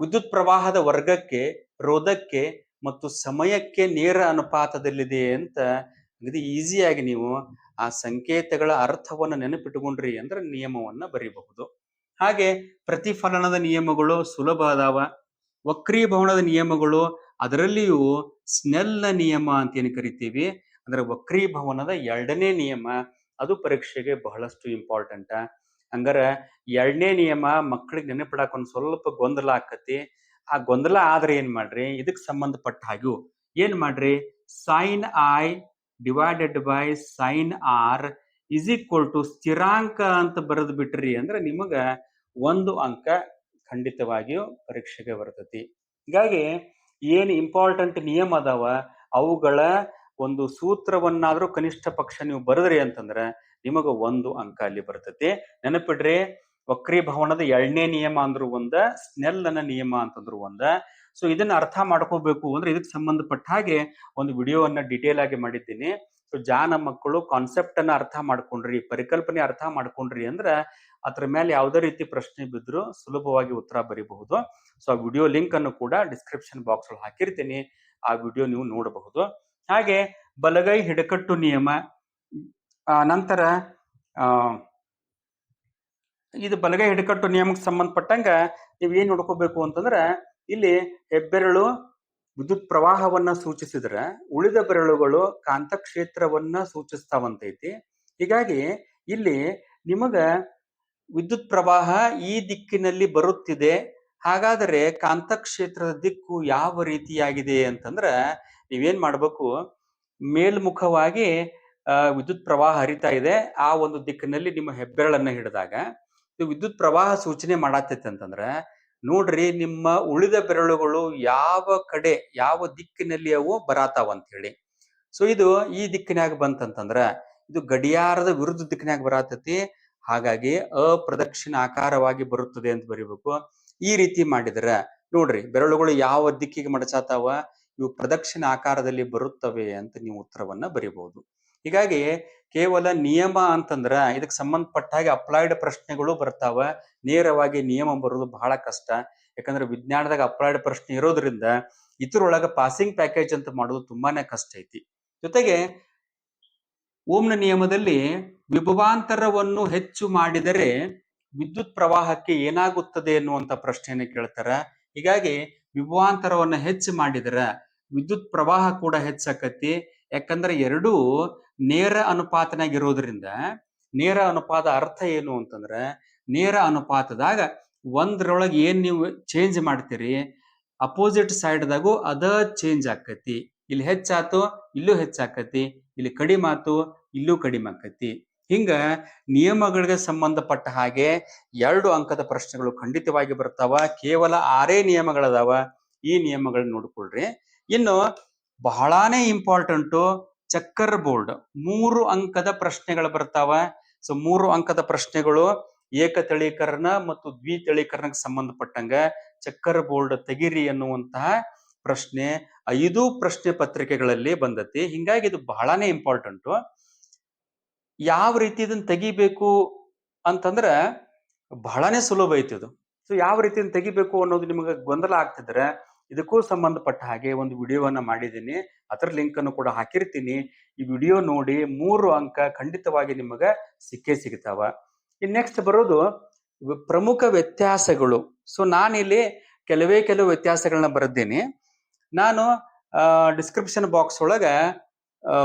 ವಿದ್ಯುತ್ ಪ್ರವಾಹದ ವರ್ಗಕ್ಕೆ, ರೋಧಕ್ಕೆ ಮತ್ತು ಸಮಯಕ್ಕೆ ನೇರ ಅನುಪಾತದಲ್ಲಿದೆ ಅಂತ ಇದು ಈಸಿಯಾಗಿ ನೀವು ಆ ಸಂಕೇತಗಳ ಅರ್ಥವನ್ನು ನೆನಪಿಟ್ಟುಕೊಂಡ್ರಿ ಅಂದ್ರೆ ನಿಯಮವನ್ನ ಬರೀಬಹುದು. ಹಾಗೆ ಪ್ರತಿಫಲನದ ನಿಯಮಗಳು ಸುಲಭ ಅದಾವ. ವಕ್ರೀಭವನದ ನಿಯಮಗಳು ಅದರಲ್ಲಿಯೂ ಸ್ನೆಲ್ನ ನಿಯಮ ಅಂತ ಏನು ಕರಿತೀವಿ? ಅಂದ್ರೆ ವಕ್ರೀಭವನದ ಎರಡನೇ ನಿಯಮ ಅದು ಪರೀಕ್ಷೆಗೆ ಬಹಳಷ್ಟು ಇಂಪಾರ್ಟೆಂಟ್ ಹಂಗಾರ ಎರಡನೇ ನಿಯಮ ಮಕ್ಕಳಿಗೆ ನೆನಪಿಡಾಕ ಒಂದು ಸ್ವಲ್ಪ ಗೊಂದಲ ಆಕತಿ. ಆ ಗೊಂದಲ ಆದ್ರೆ ಏನ್ ಮಾಡ್ರಿ? ಇದಕ್ಕೆ ಸಂಬಂಧಪಟ್ಟ ಹಾಗೆ ಏನ್ ಮಾಡ್ರಿ? Sine I divided by sine R is equal to ಸ್ಥಿರಾಂಕ ಅಂತ ಬರೆದು ಬಿಟ್ರಿ ಅಂದ್ರೆ ನಿಮಗ ಒಂದು ಅಂಕ ಖಂಡಿತವಾಗಿಯೂ ಪರೀಕ್ಷೆಗೆ ಬರ್ತತಿ. ಹೀಗಾಗಿ ಏನು ಇಂಪಾರ್ಟೆಂಟ್ ನಿಯಮ ಅದಾವ? ಅವುಗಳ ಒಂದು ಸೂತ್ರವನ್ನಾದರೂ ಕನಿಷ್ಠ ಪಕ್ಷ ನೀವು ಬರೆದ್ರಿ ಅಂತಂದ್ರೆ ನಿಮಗ ಒಂದು ಅಂಕ ಅಲ್ಲಿ ಬರ್ತತಿ. ನೆನಪಿಡ್ರಿ, ವಕ್ರೀಭವನದ ಎರಡನೇ ನಿಯಮ ಅಂದ್ರೂ ಒಂದ ಸ್ನೆಲ್ಲನ ನಿಯಮ ಅಂತಂದ್ರು ಒಂದ. ಸೊ ಇದನ್ನ ಅರ್ಥ ಮಾಡ್ಕೋಬೇಕು ಅಂದ್ರೆ ಇದಕ್ಕೆ ಸಂಬಂಧಪಟ್ಟ ಹಾಗೆ ಒಂದು ವಿಡಿಯೋವನ್ನ ಡಿಟೇಲ್ ಆಗಿ ಮಾಡಿದ್ದೀನಿ. ಸೊ ಜಾನ ಮಕ್ಕಳು ಕಾನ್ಸೆಪ್ಟ್ ಅನ್ನ ಅರ್ಥ ಮಾಡ್ಕೊಂಡ್ರಿ, ಪರಿಕಲ್ಪನೆ ಅರ್ಥ ಮಾಡ್ಕೊಂಡ್ರಿ ಅಂದ್ರೆ ಅದ್ರ ಮೇಲೆ ಯಾವುದೇ ರೀತಿ ಪ್ರಶ್ನೆ ಬಿದ್ದರೂ ಸುಲಭವಾಗಿ ಉತ್ತರ ಬರೀಬಹುದು. ಸೊ ಆ ವಿಡಿಯೋ ಲಿಂಕ್ ಅನ್ನು ಕೂಡ ಡಿಸ್ಕ್ರಿಪ್ಷನ್ ಬಾಕ್ಸ್ ಅಲ್ಲಿ ಹಾಕಿರ್ತೀನಿ. ಆ ವಿಡಿಯೋ ನೀವು ನೋಡಬಹುದು. ಹಾಗೆ ಬಲಗೈ ಹಿಡಕಟ್ಟು ನಿಯಮ ನಂತರ ಇದು ಬಲಗೈ ಹಿಡಕಟ್ಟು ನಿಯಮಕ್ಕೆ ಸಂಬಂಧಪಟ್ಟಂಗ ನೀವು ಏನ್ ನೋಡ್ಕೋಬೇಕು ಅಂತಂದ್ರ ಇಲ್ಲಿ ಹೆಬ್ಬೆರಳು ವಿದ್ಯುತ್ ಪ್ರವಾಹವನ್ನ ಸೂಚಿಸಿದ್ರೆ ಉಳಿದ ಬೆರಳುಗಳು ಕಾಂತಕ್ಷೇತ್ರವನ್ನ ಸೂಚಿಸ್ತಾವಂತೈತಿ. ಹೀಗಾಗಿ ಇಲ್ಲಿ ನಿಮಗ ವಿದ್ಯುತ್ ಪ್ರವಾಹ ಈ ದಿಕ್ಕಿನಲ್ಲಿ ಬರುತ್ತಿದೆ. ಹಾಗಾದರೆ ಕಾಂತಕ್ಷೇತ್ರದ ದಿಕ್ಕು ಯಾವ ರೀತಿಯಾಗಿದೆ ಅಂತಂದ್ರ ನೀವೇನ್ ಮಾಡ್ಬೇಕು? ಮೇಲ್ಮುಖವಾಗಿ ವಿದ್ಯುತ್ ಪ್ರವಾಹ ಹರಿತಾ ಇದೆ. ಆ ಒಂದು ದಿಕ್ಕಿನಲ್ಲಿ ನಿಮ್ಮ ಹೆಬ್ಬೆರಳನ್ನ ಹಿಡಿದಾಗ ವಿದ್ಯುತ್ ಪ್ರವಾಹ ಸೂಚನೆ ಮಾಡತ್ತೈತೆ ಅಂತಂದ್ರ ನೋಡ್ರಿ ನಿಮ್ಮ ಉಳಿದ ಬೆರಳುಗಳು ಯಾವ ಕಡೆ, ಯಾವ ದಿಕ್ಕಿನಲ್ಲಿ ಅವು ಬರಾತಾವ ಅಂತ ಹೇಳಿ ಸೊ ಇದು ಈ ದಿಕ್ಕಿನಾಗ ಬಂತಂತಂದ್ರ, ಇದು ಗಡಿಯಾರದ ವಿರುದ್ಧ ದಿಕ್ಕಿನಾಗ ಬರಾತತಿ. ಹಾಗಾಗಿ ಅಪ್ರದಕ್ಷಿಣ ಆಕಾರವಾಗಿ ಬರುತ್ತದೆ ಅಂತ ಬರಿಬೇಕು. ಈ ರೀತಿ ಮಾಡಿದ್ರ, ನೋಡ್ರಿ ಬೆರಳುಗಳು ಯಾವ ದಿಕ್ಕಿಗೆ ಮಡಚಾತಾವ, ಇವು ಪ್ರದಕ್ಷಿಣ ಆಕಾರದಲ್ಲಿ ಬರುತ್ತವೆ ಅಂತ ನೀವು ಉತ್ತರವನ್ನ ಬರಿಬಹುದು. ಹೀಗಾಗಿ ಕೇವಲ ನಿಯಮ ಅಂತಂದ್ರ ಇದಕ್ಕೆ ಸಂಬಂಧಪಟ್ಟ ಹಾಗೆ ಅಪ್ಲೈಡ್ ಪ್ರಶ್ನೆಗಳು ಬರ್ತಾವ. ನೇರವಾಗಿ ನಿಯಮ ಬರೋದು ಬಹಳ ಕಷ್ಟ. ಯಾಕಂದ್ರೆ ವಿಜ್ಞಾನದಾಗ ಅಪ್ಲೈಡ್ ಪ್ರಶ್ನೆ ಇರೋದ್ರಿಂದ ಇದ್ರೊಳಗ ಪಾಸಿಂಗ್ ಪ್ಯಾಕೇಜ್ ಅಂತ ಮಾಡೋದು ತುಂಬಾನೇ ಕಷ್ಟ ಐತಿ. ಜೊತೆಗೆ ಓಮ್ನ ನಿಯಮದಲ್ಲಿ ವಿಭವಾಂತರವನ್ನು ಹೆಚ್ಚು ಮಾಡಿದರೆ ವಿದ್ಯುತ್ ಪ್ರವಾಹಕ್ಕೆ ಏನಾಗುತ್ತದೆ ಎನ್ನುವಂತ ಪ್ರಶ್ನೆಯನ್ನು ಕೇಳ್ತಾರ. ಹೀಗಾಗಿ ವಿಭವಾಂತರವನ್ನು ಹೆಚ್ಚು ಮಾಡಿದರೆ ವಿದ್ಯುತ್ ಪ್ರವಾಹ ಕೂಡ ಹೆಚ್ಚಾಕತಿ. ಯಾಕಂದ್ರೆ ಎರಡೂ ನೇರ ಅನುಪಾತನಾಗಿರೋದ್ರಿಂದ, ನೇರ ಅನುಪಾತ ಅರ್ಥ ಏನು ಅಂತಂದ್ರೆ, ನೇರ ಅನುಪಾತದಾಗ ಒಂದ್ರೊಳಗೆ ಏನ್ ನೀವು ಚೇಂಜ್ ಮಾಡ್ತೀರಿ ಅಪೋಸಿಟ್ ಸೈಡ್ದಾಗೂ ಅದ ಚೇಂಜ್ ಆಕತಿ. ಇಲ್ಲಿ ಹೆಚ್ಚಾತು, ಇಲ್ಲೂ ಹೆಚ್ಚಾಕತಿ. ಇಲ್ಲಿ ಕಡಿಮೆ ಆತು, ಇಲ್ಲೂ ಕಡಿಮೆ ಆಕತಿ. ಹಿಂಗ ನಿಯಮಗಳಿಗೆ ಸಂಬಂಧಪಟ್ಟ ಹಾಗೆ ಎರಡು ಅಂಕದ ಪ್ರಶ್ನೆಗಳು ಖಂಡಿತವಾಗಿ ಬರ್ತಾವ. ಕೇವಲ ಆರೇ ನಿಯಮಗಳದಾವ. ಈ ನಿಯಮಗಳನ್ನ ನೋಡ್ಕೊಳ್ರಿ. ಇನ್ನು ಬಹಳಾನೇ ಇಂಪಾರ್ಟೆಂಟು ಚಕ್ಕರ್ ಬೋರ್ಡ್. ಮೂರು ಅಂಕದ ಪ್ರಶ್ನೆಗಳು ಬರ್ತಾವ. ಸೊ ಮೂರು ಅಂಕದ ಪ್ರಶ್ನೆಗಳು ಏಕತಳೀಕರಣ ಮತ್ತು ದ್ವಿತಳೀಕರಣಕ್ಕೆ ಸಂಬಂಧಪಟ್ಟಂಗ ಚಕ್ಕರ್ ಬೋರ್ಡ್ ತೆಗಿರಿ ಅನ್ನುವಂತಹ ಪ್ರಶ್ನೆ ಐದು ಪ್ರಶ್ನೆ ಪತ್ರಿಕೆಗಳಲ್ಲಿ ಬಂದತಿ. ಹಿಂಗಾಗಿ ಇದು ಬಹಳಾನೇ ಇಂಪಾರ್ಟೆಂಟು ಯಾವ ರೀತಿ ಇದನ್ನ ತೆಗಿಬೇಕು ಅಂತಂದ್ರೆ ಬಹಳನೇ ಸುಲಭ ಐತಿ ಇದು. ಸೊ ಯಾವ ರೀತಿ ತೆಗಿಬೇಕು ಅನ್ನೋದು ನಿಮಗೆ ಗೊಂದಲ ಆಗ್ತಿದ್ರೆ ಇದಕ್ಕೂ ಸಂಬಂಧಪಟ್ಟ ಹಾಗೆ ಒಂದು ವಿಡಿಯೋವನ್ನ ಮಾಡಿದ್ದೀನಿ. ಅದರ ಲಿಂಕ್ ಅನ್ನು ಕೂಡ ಹಾಕಿರ್ತೀನಿ. ಈ ವಿಡಿಯೋ ನೋಡಿ ಮೂರು ಅಂಕ ಖಂಡಿತವಾಗಿ ನಿಮಗೆ ಸಿಕ್ಕೇ ಸಿಗ್ತಾವ. ಇನ್ ನೆಕ್ಸ್ಟ್ ಬರೋದು ಪ್ರಮುಖ ವ್ಯತ್ಯಾಸಗಳು. ಸೊ ನಾನಿಲ್ಲಿ ಕೆಲವೇ ಕೆಲವು ವ್ಯತ್ಯಾಸಗಳನ್ನ ಬರೆದ್ದೀನಿ ನಾನು ಡಿಸ್ಕ್ರಿಪ್ಷನ್ ಬಾಕ್ಸ್ ಒಳಗ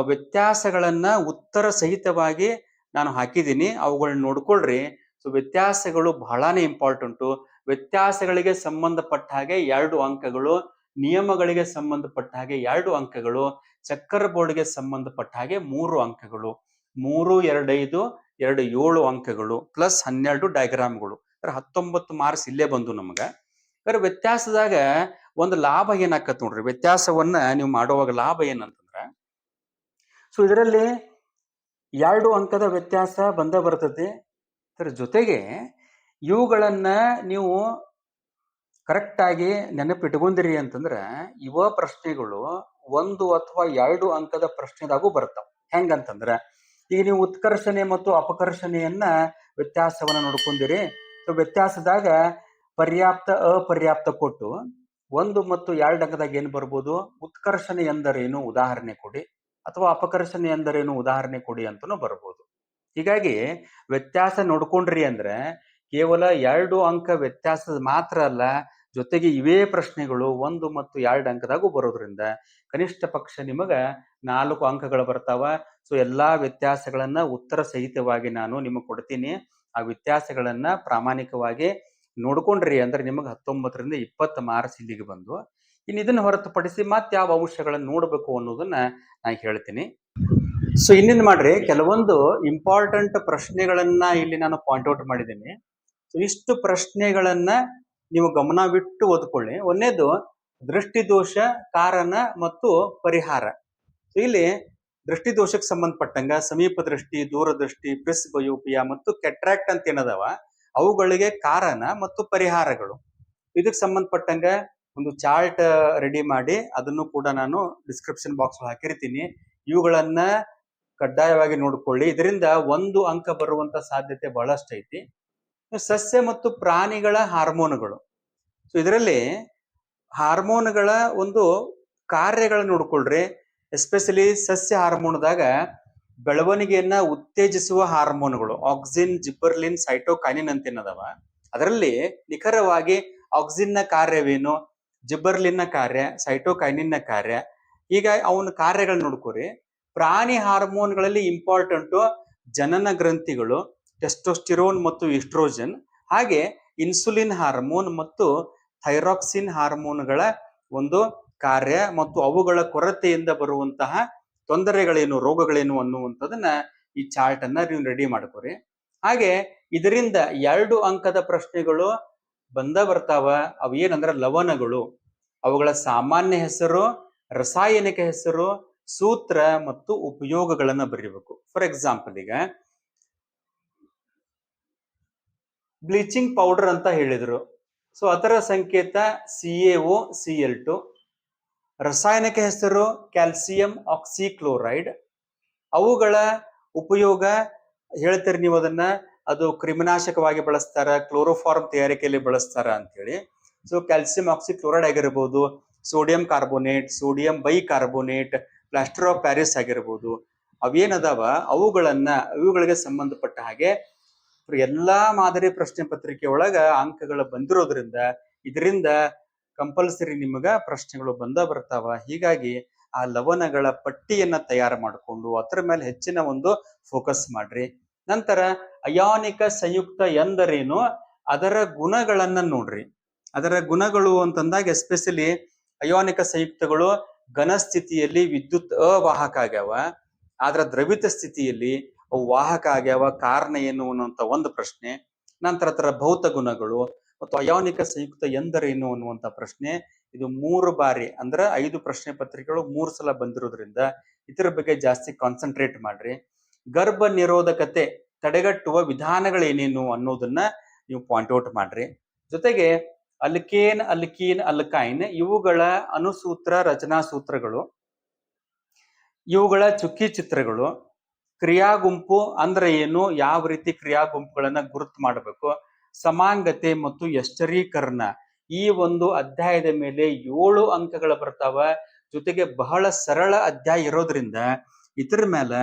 ವ್ಯತ್ಯಾಸಗಳನ್ನ ಉತ್ತರ ಸಹಿತವಾಗಿ ನಾನು ಹಾಕಿದ್ದೀನಿ. ಅವುಗಳನ್ನ ನೋಡ್ಕೊಳ್ರಿ. ಸೊ ವ್ಯತ್ಯಾಸಗಳು ಬಹಳಾನೇ ಇಂಪಾರ್ಟೆಂಟು ವ್ಯತ್ಯಾಸಗಳಿಗೆ ಸಂಬಂಧಪಟ್ಟ ಹಾಗೆ ಎರಡು ಅಂಕಗಳು, ನಿಯಮಗಳಿಗೆ ಸಂಬಂಧಪಟ್ಟ ಹಾಗೆ ಎರಡು ಅಂಕಗಳು, ಚಕ್ಕರ್ ಬೋರ್ಡ್ಗೆ ಸಂಬಂಧಪಟ್ಟ ಹಾಗೆ ಮೂರು ಅಂಕಗಳು. ಮೂರು, ಎರಡೈದು, ಎರಡು ಏಳು ಅಂಕಗಳು ಪ್ಲಸ್ ಹನ್ನೆರಡು ಡಯಾಗ್ರಾಮ್ಗಳು ಹತ್ತೊಂಬತ್ತು ಮಾರ್ಕ್ಸ್ ಇಲ್ಲೇ ಬಂದು ನಮಗ. ಅಂದ್ರೆ ವ್ಯತ್ಯಾಸದಾಗ ಒಂದು ಲಾಭ ಏನಾಕತ್ ನೋಡ್ರಿ? ವ್ಯತ್ಯಾಸವನ್ನ ನೀವು ಮಾಡುವಾಗ ಲಾಭ ಏನಂತಂದ್ರ ಸೊ ಇದರಲ್ಲಿ ಎರಡು ಅಂಕದ ವ್ಯತ್ಯಾಸ ಬಂದೇ ಬರ್ತದೆ ಅದರ ಜೊತೆಗೆ ಇವುಗಳನ್ನ ನೀವು ಕರೆಕ್ಟಾಗಿ ನೆನಪಿಟ್ಕೊಂಡಿರಿ ಅಂತಂದ್ರ ಇವ ಪ್ರಶ್ನೆಗಳು ಒಂದು ಅಥವಾ ಎರಡು ಅಂಕದ ಪ್ರಶ್ನೆದಾಗೂ ಬರ್ತಾವ ಹೆಂಗಂತಂದ್ರ, ಈಗ ನೀವು ಉತ್ಕರ್ಷಣೆ ಮತ್ತು ಅಪಕರ್ಷಣೆಯನ್ನ ವ್ಯತ್ಯಾಸವನ್ನ ನೋಡ್ಕೊಂಡಿರಿ. ಸೊ ವ್ಯತ್ಯಾಸದಾಗ ಪರ್ಯಾಪ್ತ, ಅಪರ್ಯಾಪ್ತ ಕೊಟ್ಟು ಒಂದು ಮತ್ತು ಎರಡು ಅಂಕದಾಗ ಏನ್ ಬರ್ಬೋದು? ಉತ್ಕರ್ಷಣೆ ಎಂದರೇನು? ಉದಾಹರಣೆ ಕೊಡಿ. ಅಥವಾ ಅಪಕರ್ಷಣೆ ಎಂದರೇನು? ಉದಾಹರಣೆ ಕೊಡಿ ಅಂತಾನೂ ಬರ್ಬೋದು. ಹೀಗಾಗಿ ವ್ಯತ್ಯಾಸ ನೋಡ್ಕೊಂಡ್ರಿ ಅಂದ್ರೆ ಕೇವಲ ಎರಡು ಅಂಕ ವ್ಯತ್ಯಾಸದ ಮಾತ್ರ ಅಲ್ಲ, ಜೊತೆಗೆ ಇವೇ ಪ್ರಶ್ನೆಗಳು ಒಂದು ಮತ್ತು ಎರಡು ಅಂಕದಾಗೂ ಬರೋದ್ರಿಂದ ಕನಿಷ್ಠ ಪಕ್ಷ ನಿಮಗ ನಾಲ್ಕು ಅಂಕಗಳು ಬರ್ತಾವ. ಸೊ ಎಲ್ಲಾ ವ್ಯತ್ಯಾಸಗಳನ್ನ ಉತ್ತರ ಸಹಿತವಾಗಿ ನಾನು ನಿಮಗೆ ಕೊಡ್ತೀನಿ. ಆ ವ್ಯತ್ಯಾಸಗಳನ್ನ ಪ್ರಾಮಾಣಿಕವಾಗಿ ನೋಡ್ಕೊಂಡ್ರಿ ಅಂದ್ರೆ ನಿಮಗೆ ಹತ್ತೊಂಬತ್ತರಿಂದ ಇಪ್ಪತ್ತು ಮಾರ್ಚ್ ಇಲ್ಲಿಗೆ ಬಂದು. ಇನ್ನು ಇದನ್ನು ಹೊರತುಪಡಿಸಿ ಮತ್ತೆ ಯಾವ ಅಂಶಗಳನ್ನು ನೋಡಬೇಕು ಅನ್ನೋದನ್ನ ನಾ ಹೇಳ್ತೀನಿ. ಸೊ ಇನ್ನೇನು ಮಾಡ್ರಿ? ಕೆಲವೊಂದು ಇಂಪಾರ್ಟೆಂಟ್ ಪ್ರಶ್ನೆಗಳನ್ನ ಇಲ್ಲಿ ನಾನು ಪಾಯಿಂಟ್ ಔಟ್ ಮಾಡಿದ್ದೀನಿ. ಇಷ್ಟು ಪ್ರಶ್ನೆಗಳನ್ನ ನೀವು ಗಮನವಿಟ್ಟು ಓದ್ಕೊಳ್ಳಿ. ಒಂದೇದು, ದೃಷ್ಟಿದೋಷ, ಕಾರಣ ಮತ್ತು ಪರಿಹಾರ. ಇಲ್ಲಿ ದೃಷ್ಟಿದೋಷಕ್ಕೆ ಸಂಬಂಧಪಟ್ಟಂಗ, ಸಮೀಪ ದೃಷ್ಟಿ ದೂರದೃಷ್ಟಿ ಪ್ರಿಸ್ ಬಯೋಪಿಯಾ ಮತ್ತು ಕೆಟ್ರಾಕ್ಟ್ ಅಂತ ಏನದವ, ಅವುಗಳಿಗೆ ಕಾರಣ ಮತ್ತು ಪರಿಹಾರಗಳು. ಇದಕ್ಕೆ ಸಂಬಂಧಪಟ್ಟಂಗ ಒಂದು ಚಾರ್ಟ್ ರೆಡಿ ಮಾಡಿ, ಅದನ್ನು ಕೂಡ ನಾನು ಡಿಸ್ಕ್ರಿಪ್ಷನ್ ಬಾಕ್ಸ್ ಹಾಕಿರ್ತೀನಿ. ಇವುಗಳನ್ನ ಕಡ್ಡಾಯವಾಗಿ ನೋಡ್ಕೊಳ್ಳಿ. ಇದರಿಂದ ಒಂದು ಅಂಕ ಬರುವಂತ ಸಾಧ್ಯತೆ ಬಹಳಷ್ಟು ಐತಿ. ಸಸ್ಯ ಮತ್ತು ಪ್ರಾಣಿಗಳ ಹಾರ್ಮೋನುಗಳು. ಸೊ ಇದರಲ್ಲಿ ಹಾರ್ಮೋನ್ಗಳ ಒಂದು ಕಾರ್ಯಗಳನ್ನು ನೋಡ್ಕೊಳ್ರಿ. ಎಸ್ಪೆಷಲಿ ಸಸ್ಯ ಹಾರ್ಮೋನ್ದಾಗ ಬೆಳವಣಿಗೆಯನ್ನ ಉತ್ತೇಜಿಸುವ ಹಾರ್ಮೋನ್ಗಳು. ಆಕ್ಸಿನ್ ಜಿಬ್ಬರ್ಲಿನ್ ಸೈಟೋಕೈನಿನ್ ಅಂತ ಏನದವ ಅದರಲ್ಲಿ ನಿಖರವಾಗಿ ಆಕ್ಸಿನ್ನ ಕಾರ್ಯವೇನು? ಜಿಬ್ಬರ್ಲಿನ್ನ ಕಾರ್ಯ ಸೈಟೋಕೈನಿನ್ನ ಕಾರ್ಯ. ಈಗ ಅವನ ಕಾರ್ಯಗಳನ್ನ ನೋಡ್ಕೋರಿ. ಪ್ರಾಣಿ ಹಾರ್ಮೋನ್ಗಳಲ್ಲಿ ಇಂಪಾರ್ಟೆಂಟು ಜನನ ಗ್ರಂಥಿಗಳು ಟೆಸ್ಟೋಸ್ಟಿರೋನ್ ಮತ್ತು ಇಸ್ಟ್ರೋಜನ್ ಹಾಗೆ ಇನ್ಸುಲಿನ್ ಹಾರ್ಮೋನ್ ಮತ್ತು ಥೈರಾಕ್ಸಿನ್ ಹಾರ್ಮೋನ್ಗಳ ಒಂದು ಕಾರ್ಯ ಮತ್ತು ಅವುಗಳ ಕೊರತೆಯಿಂದ ಬರುವಂತಹ ತೊಂದರೆಗಳೇನು, ರೋಗಗಳೇನು ಅನ್ನುವಂಥದ್ದನ್ನ ಈ ಚಾರ್ಟ್ ಅನ್ನ ನೀವು ರೆಡಿ ಮಾಡ್ಕೋರಿ. ಹಾಗೆ ಇದರಿಂದ ಎರಡು ಅಂಕದ ಪ್ರಶ್ನೆಗಳು ಬಂದ ಬರ್ತಾವ. ಅವು ಏನಂದ್ರೆ ಲವಣಗಳು. ಅವುಗಳ ಸಾಮಾನ್ಯ ಹೆಸರು, ರಾಸಾಯನಿಕ ಹೆಸರು, ಸೂತ್ರ ಮತ್ತು ಉಪಯೋಗಗಳನ್ನು ಬರೀಬೇಕು. ಫಾರ್ ಎಕ್ಸಾಂಪಲ್ ಈಗ ಬ್ಲೀಚಿಂಗ್ ಪೌಡರ್ ಅಂತ ಹೇಳಿದರು. ಸೊ ಅದರ ಸಂಕೇತ C A O C L two ರಾಸಾಯನಿಕ ಹೆಸರು ಕ್ಯಾಲ್ಸಿಯಂ ಆಕ್ಸಿಕ್ಲೋರೈಡ್. ಅವುಗಳ ಉಪಯೋಗ ಹೇಳ್ತೀರಿ ನೀವು ಅದನ್ನ? ಅದು ಕ್ರಿಮಿನಾಶಕವಾಗಿ ಬಳಸ್ತಾರ, ಕ್ಲೋರೋಫಾರ್ಮ್ ತಯಾರಿಕೆಯಲ್ಲಿ ಬಳಸ್ತಾರ ಅಂತೇಳಿ. ಸೊ ಕ್ಯಾಲ್ಸಿಯಂ ಆಕ್ಸಿಕ್ಲೋರೈಡ್ ಆಗಿರ್ಬೋದು, sodium carbonate, sodium bicarbonate plaster of Paris ಆಗಿರ್ಬೋದು. ಅವೇನದಾವ? ಅವುಗಳನ್ನ, ಅವುಗಳಿಗೆ ಸಂಬಂಧಪಟ್ಟ ಹಾಗೆ ಎಲ್ಲಾ ಮಾದರಿ ಪ್ರಶ್ನೆ ಪತ್ರಿಕೆ ಒಳಗ ಅಂಕಗಳು ಬಂದಿರೋದ್ರಿಂದ ಇದರಿಂದ ಕಂಪಲ್ಸರಿ ನಿಮಗ ಪ್ರಶ್ನೆಗಳು ಬಂದ ಬರ್ತಾವ. ಹೀಗಾಗಿ ಆ ಲವಣಗಳ ಪಟ್ಟಿಯನ್ನ ತಯಾರು ಮಾಡಿಕೊಂಡು ಅದರ ಮೇಲೆ ಹೆಚ್ಚಿನ ಒಂದು ಫೋಕಸ್ ಮಾಡ್ರಿ. ನಂತರ ಅಯಾನಿಕ ಸಂಯುಕ್ತ ಎಂದರೇನು? ಅದರ ಗುಣಗಳನ್ನ ನೋಡ್ರಿ. ಅದರ ಗುಣಗಳು ಅಂತಂದಾಗ ಎಸ್ಪೆಷಲಿ ಅಯಾನಿಕ ಸಂಯುಕ್ತಗಳು ಘನ ಸ್ಥಿತಿಯಲ್ಲಿ ವಿದ್ಯುತ್ ಅವಾಹಕ ಆಗ್ಯಾವ. ಆದ್ರ ದ್ರವಿತ ಸ್ಥಿತಿಯಲ್ಲಿ ವಾಹಕ ಆಗ್ಯಾವ ಕಾರಣ ಏನು ಅನ್ನುವಂತ ಒಂದು ಪ್ರಶ್ನೆ, ನಂತರ ಅದರ ಭೌತ ಗುಣಗಳು ಮತ್ತು ಅಯಾನಿಕ ಸಂಯುಕ್ತ ಎಂದರೇನು ಅನ್ನುವಂತ ಪ್ರಶ್ನೆ, ಇದು ಮೂರು ಬಾರಿ ಅಂದ್ರ ಐದು ಪ್ರಶ್ನೆ ಪತ್ರಿಕೆಗಳು ಮೂರು ಸಲ ಬಂದಿರೋದ್ರಿಂದ ಇದರ ಬಗ್ಗೆ ಜಾಸ್ತಿ ಕಾನ್ಸಂಟ್ರೇಟ್ ಮಾಡ್ರಿ. ಗರ್ಭ ನಿರೋಧಕತೆ ತಡೆಗಟ್ಟುವ ವಿಧಾನಗಳೇನೇನು ಅನ್ನೋದನ್ನ ನೀವು ಪಾಯಿಂಟ್ ಔಟ್ ಮಾಡ್ರಿ. ಜೊತೆಗೆ ಅಲ್ಕೇನ್, ಅಲ್ಕೀನ್, ಅಲ್ಕೈನ್ ಇವುಗಳ ಅನುಸೂತ್ರ ರಚನಾ ಸೂತ್ರಗಳು ಇವುಗಳ ಚುಕ್ಕಿ ಚಿತ್ರಗಳು ಕ್ರಿಯಾ ಗುಂಪು ಅಂದ್ರೆ ಏನು? ಯಾವ ರೀತಿ ಕ್ರಿಯಾ ಗುಂಪುಗಳನ್ನ ಗುರುತು ಮಾಡಬೇಕು? ಸಮಾಂಗತೆ ಮತ್ತು ಎಷ್ಟರೀಕರಣ ಈ ಒಂದು ಅಧ್ಯಾಯದ ಮೇಲೆ ಏಳು ಅಂಕಗಳು ಬರ್ತಾವ. ಜೊತೆಗೆ ಬಹಳ ಸರಳ ಅಧ್ಯಾಯ ಇರೋದ್ರಿಂದ ಇದ್ರ ಮೇಲೆ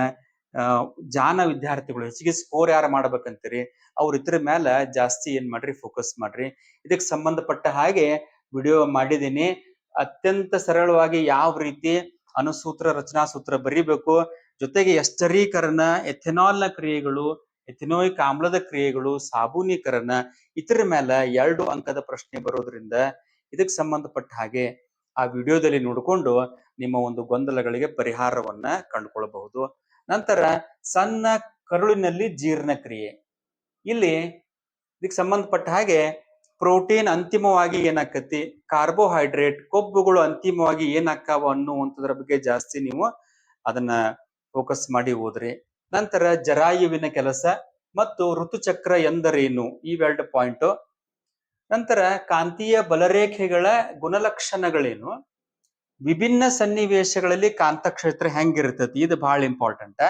ಜಾನ ವಿದ್ಯಾರ್ಥಿಗಳು, ಹೆಚ್ಚಿಗೆ ಸ್ಕೋರ್ ಯಾರು ಮಾಡ್ಬೇಕಂತೀರಿ? ಅವ್ರ ಇದ್ರ ಮೇಲೆ ಜಾಸ್ತಿ ಏನ್ ಮಾಡ್ರಿ? ಫೋಕಸ್ ಮಾಡ್ರಿ. ಇದಕ್ಕೆ ಸಂಬಂಧಪಟ್ಟ ಹಾಗೆ ವಿಡಿಯೋ ಮಾಡಿದ್ದೀನಿ. ಅತ್ಯಂತ ಸರಳವಾಗಿ ಯಾವ ರೀತಿ ಅನುಸೂತ್ರ ರಚನಾ ಸೂತ್ರ ಬರಿಬೇಕು? ಜೊತೆಗೆ ಎಸ್ಟರೀಕರಣ ಎಥೆನಾಲ್ನ ಕ್ರಿಯೆಗಳು ಎಥೆನೋಯಿಕ್ ಆಮ್ಲದ ಕ್ರಿಯೆಗಳು ಸಾಬೂನೀಕರಣ ಇತರ ಮೇಲೆ ಎರಡು ಅಂಕದ ಪ್ರಶ್ನೆ ಬರೋದ್ರಿಂದ ಇದಕ್ಕೆ ಸಂಬಂಧಪಟ್ಟ ಹಾಗೆ ಆ ವಿಡಿಯೋದಲ್ಲಿ ನೋಡಿಕೊಂಡು ನಿಮ್ಮ ಒಂದು ಗೊಂದಲಗಳಿಗೆ ಪರಿಹಾರವನ್ನ ಕಂಡುಕೊಳ್ಳಬಹುದು ನಂತರ ಸಣ್ಣ ಕರುಳಿನಲ್ಲಿ ಜೀರ್ಣಕ್ರಿಯೆ ಇಲ್ಲಿ ಇದಕ್ಕೆ ಸಂಬಂಧಪಟ್ಟ ಹಾಗೆ ಪ್ರೋಟೀನ್ ಅಂತಿಮವಾಗಿ ಏನಾಕತಿ ಕಾರ್ಬೋಹೈಡ್ರೇಟ್, ಕೊಬ್ಬುಗಳು ಅಂತಿಮವಾಗಿ ಏನಾಕಾವ ಅನ್ನುವಂಥದ್ರ ಬಗ್ಗೆ ಜಾಸ್ತಿ ನೀವು ಅದನ್ನ ಫೋಕಸ್ ಮಾಡಿ ಓದ್ರಿ ನಂತರ ಜರಾಯುವಿನ ಕೆಲಸ ಮತ್ತು ಋತುಚಕ್ರ ಎಂದರೇನು? ಇವೆರಡು ಪಾಯಿಂಟ್ ನಂತರ ಕಾಂತೀಯ ಬಲರೇಖೆಗಳ ಗುಣಲಕ್ಷಣಗಳೇನು? ವಿಭಿನ್ನ ಸನ್ನಿವೇಶಗಳಲ್ಲಿ ಕಾಂತಕ್ಷೇತ್ರ ಹೆಂಗಿರ್ತತಿ? ಇದು ಬಹಳ ಇಂಪಾರ್ಟೆಂಟ್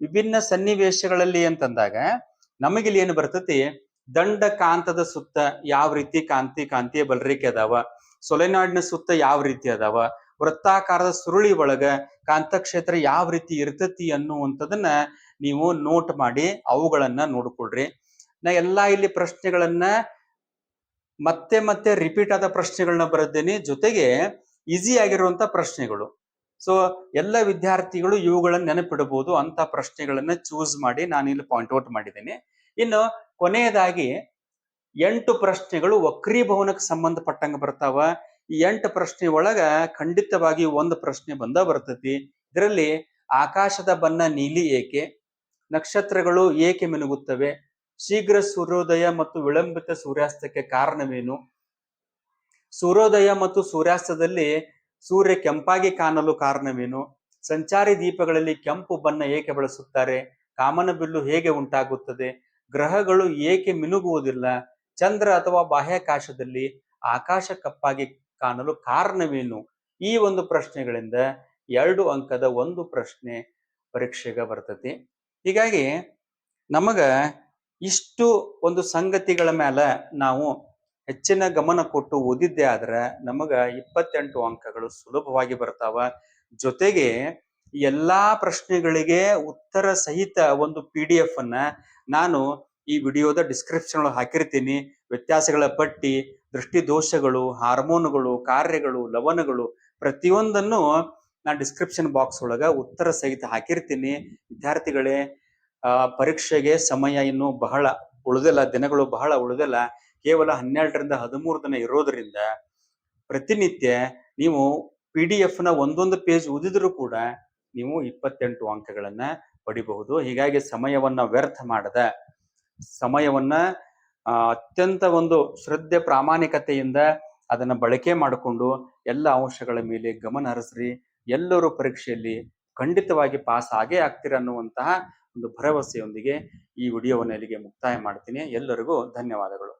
ವಿಭಿನ್ನ ಸನ್ನಿವೇಶಗಳಲ್ಲಿ ಅಂತಂದಾಗ ನಮಗಿಲ್ಲಿ ಏನು ಬರ್ತತಿ? ದಂಡ ಕಾಂತದ ಸುತ್ತ ಯಾವ ರೀತಿ ಕಾಂತಿ, ಕಾಂತೀಯ ಬಲರೇಖೆ ಅದಾವ? ಸೊಲೆನಾಡಿನ ಸುತ್ತ ಯಾವ ರೀತಿ ಅದಾವ? ವೃತ್ತಾಕಾರದ ಸುರುಳಿ ಒಳಗ ಕಾಂತಕ್ಷೇತ್ರ ಯಾವ ರೀತಿ ಇರ್ತತಿ ಅನ್ನುವಂಥದನ್ನ ನೀವು ನೋಟ್ ಮಾಡಿ ಅವುಗಳನ್ನ ನೋಡ್ಕೊಳ್ರಿ. ನಾ ಎಲ್ಲಾ ಇಲ್ಲಿ ಪ್ರಶ್ನೆಗಳನ್ನ ಮತ್ತೆ ಮತ್ತೆ ರಿಪೀಟ್ ಆದ ಪ್ರಶ್ನೆಗಳನ್ನ ಬರೆದೇನೆ ಜೊತೆಗೆ ಈಸಿ ಆಗಿರುವಂತ ಪ್ರಶ್ನೆಗಳು. ಸೊ ಎಲ್ಲ ವಿದ್ಯಾರ್ಥಿಗಳು ಇವುಗಳನ್ನ ನೆನಪಿಡಬಹುದು ಅಂತ ಪ್ರಶ್ನೆಗಳನ್ನ ಚೂಸ್ ಮಾಡಿ ನಾನು ಇಲ್ಲಿ ಪಾಯಿಂಟ್ ಔಟ್ ಮಾಡಿದ್ದೇನೆ. ಇನ್ನು ಕೊನೆಯದಾಗಿ ಎಂಟು ಪ್ರಶ್ನೆಗಳು ವಕ್ರೀಭವನಕ್ಕೆ ಸಂಬಂಧಪಟ್ಟಂಗೆ ಬರ್ತಾವ. ಈ ಎಂಟು ಪ್ರಶ್ನೆ ಒಳಗ ಖಂಡಿತವಾಗಿ ಒಂದು ಪ್ರಶ್ನೆ ಬಂದ ಬರ್ತತಿ. ಇದರಲ್ಲಿ ಆಕಾಶದ ಬಣ್ಣ ನೀಲಿ ಏಕೆ? ನಕ್ಷತ್ರಗಳು ಏಕೆ ಮಿನುಗುತ್ತವೆ? ಶೀಘ್ರ ಸೂರ್ಯೋದಯ ಮತ್ತು ವಿಳಂಬಿತ ಸೂರ್ಯಾಸ್ತಕ್ಕೆ ಕಾರಣವೇನು? ಸೂರ್ಯೋದಯ ಮತ್ತು ಸೂರ್ಯಾಸ್ತದಲ್ಲಿ ಸೂರ್ಯ ಕೆಂಪಾಗಿ ಕಾಣಲು ಕಾರಣವೇನು? ಸಂಚಾರಿ ದೀಪಗಳಲ್ಲಿ ಕೆಂಪು ಬಣ್ಣ ಏಕೆ ಬಳಸುತ್ತಾರೆ? ಕಾಮನಬಿಲ್ಲು ಹೇಗೆ ಉಂಟಾಗುತ್ತದೆ? ಗ್ರಹಗಳು ಏಕೆ ಮಿನುಗುವುದಿಲ್ಲ? ಚಂದ್ರ ಅಥವಾ ಬಾಹ್ಯಾಕಾಶದಲ್ಲಿ ಆಕಾಶ ಕಪ್ಪಾಗಿ ಕಾಣಲು ಕಾರಣವೇನು? ಈ ಒಂದು ಪ್ರಶ್ನೆಗಳಿಂದ ಎರಡು ಅಂಕದ ಒಂದು ಪ್ರಶ್ನೆ ಪರೀಕ್ಷೆಗೆ ಬರ್ತತಿ. ಹೀಗಾಗಿ ನಮಗ ಇಷ್ಟು ಒಂದು ಸಂಗತಿಗಳ ಮೇಲೆ ನಾವು ಹೆಚ್ಚಿನ ಗಮನ ಕೊಟ್ಟು ಓದಿದ್ದೆ ಆದ್ರೆ ನಮಗ ಇಪ್ಪತ್ತೆಂಟು ಅಂಕಗಳು ಸುಲಭವಾಗಿ ಬರ್ತಾವ. ಜೊತೆಗೆ ಎಲ್ಲಾ ಪ್ರಶ್ನೆಗಳಿಗೆ ಉತ್ತರ ಸಹಿತ ಒಂದು ಪಿ ಡಿ ಎಫ್ ಅನ್ನ ನಾನು ಈ ವಿಡಿಯೋದ ಡಿಸ್ಕ್ರಿಪ್ಷನ್ ಒಳಗೆ ಹಾಕಿರ್ತೀನಿ. ವ್ಯತ್ಯಾಸಗಳ ಪಟ್ಟಿ ದೃಷ್ಟಿ ದೋಷಗಳು ಹಾರ್ಮೋನುಗಳು, ಕಾರ್ಯಗಳು, ಲವಣಗಳು ಪ್ರತಿಯೊಂದನ್ನು ನಾ ಡಿಸ್ಕ್ರಿಪ್ಷನ್ ಬಾಕ್ಸ್ ಒಳಗ ಉತ್ತರ ಸಹಿತ ಹಾಕಿರ್ತೀನಿ. ವಿದ್ಯಾರ್ಥಿಗಳೇ ಪರೀಕ್ಷೆಗೆ ಸಮಯ ಇನ್ನು ಬಹಳ ಉಳಿದಿಲ್ಲ, ದಿನಗಳು ಬಹಳ ಉಳಿದಿಲ್ಲ. ಕೇವಲ ಹನ್ನೆರಡರಿಂದ ಹದಿಮೂರು ದಿನ ಇರೋದ್ರಿಂದ ಪ್ರತಿನಿತ್ಯ ನೀವು ಪಿ ಡಿ ಎಫ್ನ ಒಂದೊಂದು ಪೇಜ್ ಓದಿದ್ರು ಕೂಡ ನೀವು ಇಪ್ಪತ್ತೆಂಟು ಅಂಕಗಳನ್ನ ಪಡಿಬಹುದು. ಹೀಗಾಗಿ ಸಮಯವನ್ನ ವ್ಯರ್ಥ ಮಾಡದ. ಸಮಯವನ್ನ ಅತ್ಯಂತ ಒಂದು ಶ್ರದ್ಧೆ ಪ್ರಾಮಾಣಿಕತೆಯಿಂದ ಅದನ್ನ ಬಳಕೆ ಮಾಡಿಕೊಂಡು ಎಲ್ಲ ಅಂಶಗಳ ಮೇಲೆ ಗಮನ ಹರಿಸ್ರಿ, ಎಲ್ಲರೂ ಪರೀಕ್ಷೆಯಲ್ಲಿ ಖಂಡಿತವಾಗಿ ಪಾಸ್ ಆಗೇ ಆಗ್ತೀರ ಅನ್ನುವಂತಹ ಒಂದು ಭರವಸೆಯೊಂದಿಗೆ ಈ ವಿಡಿಯೋವನ್ನು ಇಲ್ಲಿಗೆ ಮುಕ್ತಾಯ ಮಾಡ್ತೀನಿ. ಎಲ್ಲರಿಗೂ ಧನ್ಯವಾದಗಳು.